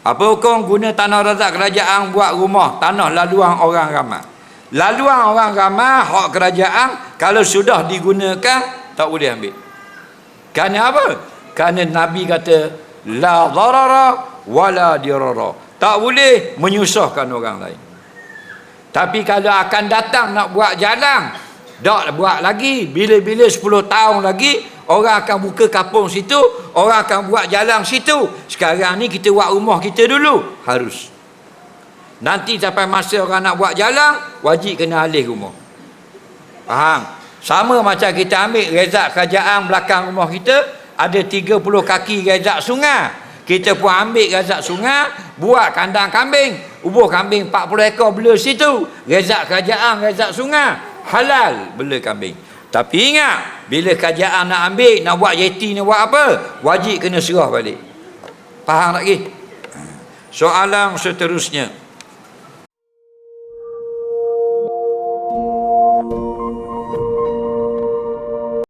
Apa hukum guna tanah razak kerajaan buat rumah tanah laluan orang ramai? Laluan orang ramai hak kerajaan kalau sudah digunakan tak boleh ambil. Kerana apa? Kerana Nabi kata la darara wala dirara. Tak boleh menyusahkan orang lain. Tapi kalau akan datang nak buat jalan, tak buat lagi. Bila-bila 10 tahun lagi, orang akan buka kapung situ, orang akan buat jalan situ. Sekarang ni kita buat rumah kita dulu. Harus. Nanti sampai masa orang nak buat jalan, wajib kena alih rumah. Faham? Sama macam kita ambil rezak kerajaan belakang rumah kita, ada 30 kaki rezak sungai. Kita pun ambil rezak sungai, buat kandang kambing. Ubuh kambing 40 ekor bela situ. Rezak kerajaan, rezak sungai. Halal bela kambing. Tapi ingat, bila kerajaan nak ambil, nak buat yeti, nak buat apa, wajib kena serah balik. Faham tak lagi? Soalan seterusnya.